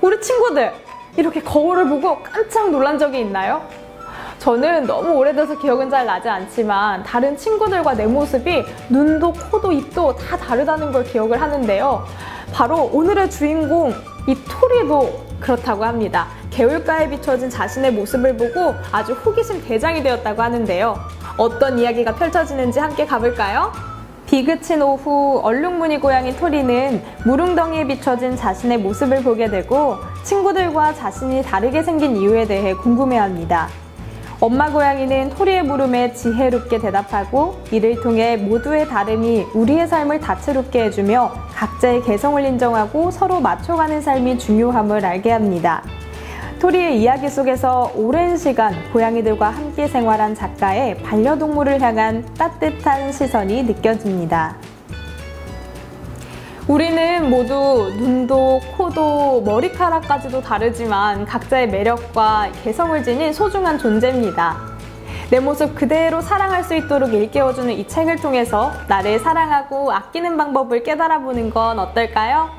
우리 친구들 이렇게 거울을 보고 깜짝 놀란 적이 있나요? 저는 너무 오래돼서 기억은 잘 나지 않지만 다른 친구들과 내 모습이 눈도 코도 입도 다 다르다는 걸 기억을 하는데요. 바로 오늘의 주인공 이 토리도 그렇다고 합니다. 개울가에 비춰진 자신의 모습을 보고 아주 호기심 대장이 되었다고 하는데요. 어떤 이야기가 펼쳐지는지 함께 가볼까요? 비 그친 오후 얼룩무늬 고양이 토리는 물웅덩이에 비춰진 자신의 모습을 보게 되고 친구들과 자신이 다르게 생긴 이유에 대해 궁금해합니다. 엄마 고양이는 토리의 물음에 지혜롭게 대답하고 이를 통해 모두의 다름이 우리의 삶을 다채롭게 해주며 각자의 개성을 인정하고 서로 맞춰가는 삶이 중요함을 알게 합니다. 토리의 이야기 속에서 오랜 시간 고양이들과 함께 생활한 작가의 반려동물을 향한 따뜻한 시선이 느껴집니다. 우리는 모두 눈도 코도 머리카락까지도 다르지만 각자의 매력과 개성을 지닌 소중한 존재입니다. 내 모습 그대로 사랑할 수 있도록 일깨워주는 이 책을 통해서 나를 사랑하고 아끼는 방법을 깨달아 보는 건 어떨까요?